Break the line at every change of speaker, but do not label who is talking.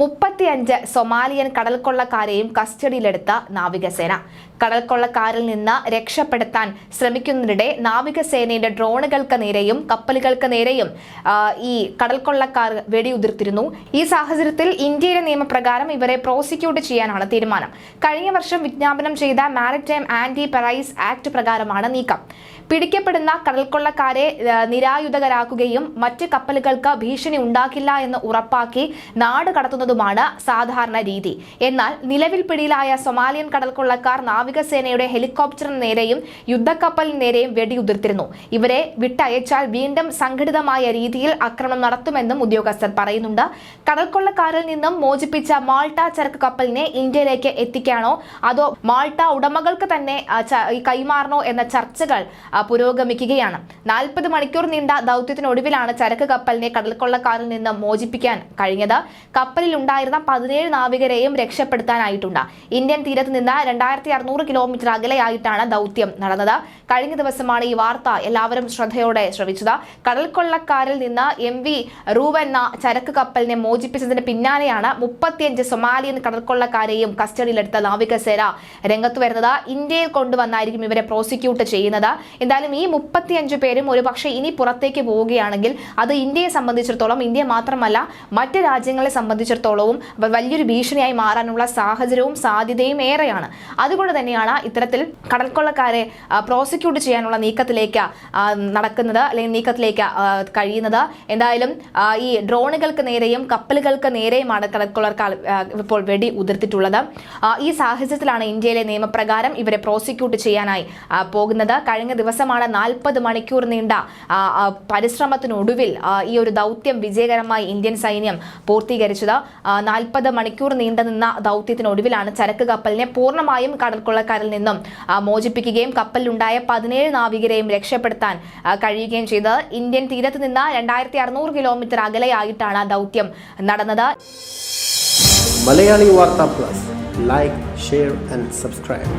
മുപ്പത്തിയഞ്ച് സൊമാലിയൻ കടൽക്കൊള്ളക്കാരെയും കസ്റ്റഡിയിലെടുത്ത നാവികസേന. കടൽക്കൊള്ളക്കാരിൽ നിന്ന് രക്ഷപ്പെടുത്താൻ ശ്രമിക്കുന്നതിനിടെ നാവികസേനയുടെ ഡ്രോണുകൾക്ക് നേരെയും കപ്പലുകൾക്ക് നേരെയും ഈ കടൽക്കൊള്ളക്കാർ വെടിയുതിർത്തിരുന്നു. ഈ സാഹചര്യത്തിൽ ഇന്ത്യയിലെ നിയമപ്രകാരം ഇവരെ പ്രോസിക്യൂട്ട് ചെയ്യാനാണ് തീരുമാനം. കഴിഞ്ഞ വർഷം വിജ്ഞാപനം ചെയ്ത മാരിടൈം ആന്റി പെറൈസ് ആക്ട് പ്രകാരമാണ് നീക്കം. പിടിക്കപ്പെടുന്ന കടൽക്കൊള്ളക്കാരെ നിരായുധകരാക്കുകയും മറ്റ് കപ്പലുകൾക്ക് ഭീഷണി ഉണ്ടാക്കില്ല എന്ന് ഉറപ്പാക്കി നാട് കടത്തുന്നതുമാണ് സാധാരണ രീതി. എന്നാൽ നിലവിൽ പിടിയിലായ സൊമാലിയൻ കടൽക്കൊള്ളക്കാർ നാവികസേനയുടെ ഹെലികോപ്റ്ററിന് നേരെയും യുദ്ധക്കപ്പലിന് നേരെയും വെടിയുതിർത്തിരുന്നു. ഇവരെ വിട്ടയച്ചാൽ വീണ്ടും സംഘടിതമായ രീതിയിൽ ആക്രമണം നടത്തുമെന്നും ഉദ്യോഗസ്ഥർ പറയുന്നുണ്ട്. കടൽക്കൊള്ളക്കാരിൽ നിന്നും മോചിപ്പിച്ച മാൾട്ട ചരക്ക് കപ്പലിനെ ഇന്ത്യയിലേക്ക് എത്തിക്കാനോ അതോ മാൾട്ട ഉടമകൾക്ക് തന്നെ കൈമാറണോ എന്ന ചർച്ചകൾ പുരോഗമിക്കുകയാണ്. നാൽപ്പത് മണിക്കൂർ നീണ്ട ദൗത്യത്തിനൊടുവിലാണ് ചരക്ക് കപ്പലിനെ കടൽക്കൊള്ളക്കാരിൽ നിന്ന് മോചിപ്പിക്കാൻ കഴിഞ്ഞത്. കപ്പലിൽ ഉണ്ടായിരുന്ന പതിനേഴ് നാവികരെയും രക്ഷപ്പെടുത്താനായിട്ടുണ്ട്. ഇന്ത്യൻ തീരത്ത് നിന്ന് രണ്ടായിരത്തി അറുന്നൂറ് കിലോമീറ്റർ അകലെയായിട്ടാണ് ദൗത്യം നടന്നത്. കഴിഞ്ഞ ദിവസമാണ് ഈ വാർത്ത എല്ലാവരും ശ്രദ്ധയോടെ ശ്രവിച്ചത്. കടൽക്കൊള്ളക്കാരിൽ നിന്ന് എം വി റൂവ് എന്ന ചരക്ക് കപ്പലിനെ മോചിപ്പിച്ചതിന് പിന്നാലെയാണ് മുപ്പത്തിയഞ്ച് സൊമാലിയൻ കടൽക്കൊള്ളക്കാരെയും കസ്റ്റഡിയിലെടുത്ത നാവികസേന രംഗത്ത് വരുന്നത്. ഇന്ത്യയിൽ കൊണ്ടുവന്നായിരിക്കും ഇവരെ പ്രോസിക്യൂട്ട് ചെയ്യുന്നത്. എന്തായാലും ഈ മുപ്പത്തിയഞ്ച് പേരും ഒരുപക്ഷെ ഇനി പുറത്തേക്ക് പോവുകയാണെങ്കിൽ അത് ഇന്ത്യയെ സംബന്ധിച്ചിടത്തോളം ഇന്ത്യ മാത്രമല്ല മറ്റ് രാജ്യങ്ങളെ സംബന്ധിച്ചിടത്തോളവും വലിയൊരു ഭീഷണിയായി മാറാനുള്ള സാഹചര്യവും സാധ്യതയും ഏറെയാണ്. അതുകൊണ്ട് തന്നെയാണ് ഇത്തരത്തിൽ കടൽക്കൊള്ളക്കാരെ പ്രോസിക്യൂട്ട് ചെയ്യാനുള്ള നീക്കത്തിലേക്ക് നടക്കുന്നത് അല്ലെങ്കിൽ നീക്കത്തിലേക്ക് കഴിയുന്നത്. എന്തായാലും ഈ ഡ്രോണുകൾക്ക് നേരെയും കപ്പലുകൾക്ക് നേരെയുമാണ് കടൽക്കൊള്ളക്കാർ ഇപ്പോൾ വെടി ഉതിർത്തിട്ടുള്ളത്. ഈ സാഹചര്യത്തിലാണ് ഇന്ത്യയിലെ നിയമപ്രകാരം ഇവരെ പ്രോസിക്യൂട്ട് ചെയ്യാനായി പോകുന്നത്. കഴിഞ്ഞ ദിവസമാണ് നാൽപ്പത് മണിക്കൂർ നീണ്ട പരിശ്രമത്തിനൊടുവിൽ ഈ ഒരു ദൗത്യം വിജയകരമായി ഇന്ത്യൻ സൈന്യം പൂർത്തീകരിച്ചത്. നാൽപ്പത് മണിക്കൂർ നീണ്ടുനിന്ന ദൗത്യത്തിനൊടുവിലാണ് ചരക്ക് കപ്പലിനെ പൂർണമായും കടൽക്കൊള്ളക്കാരിൽ നിന്നും മോചിപ്പിക്കുകയും കപ്പലിലുണ്ടായ പതിനേഴ് നാവികരെയും രക്ഷപ്പെടുത്താൻ കഴിയുകയും ചെയ്തത്. ഇന്ത്യൻ തീരത്ത് നിന്ന് രണ്ടായിരത്തി അറുന്നൂറ് കിലോമീറ്റർ അകലെയായിട്ടാണ് ദൗത്യം നടന്നത്.
Malayali Vartha plus. Like share and subscribe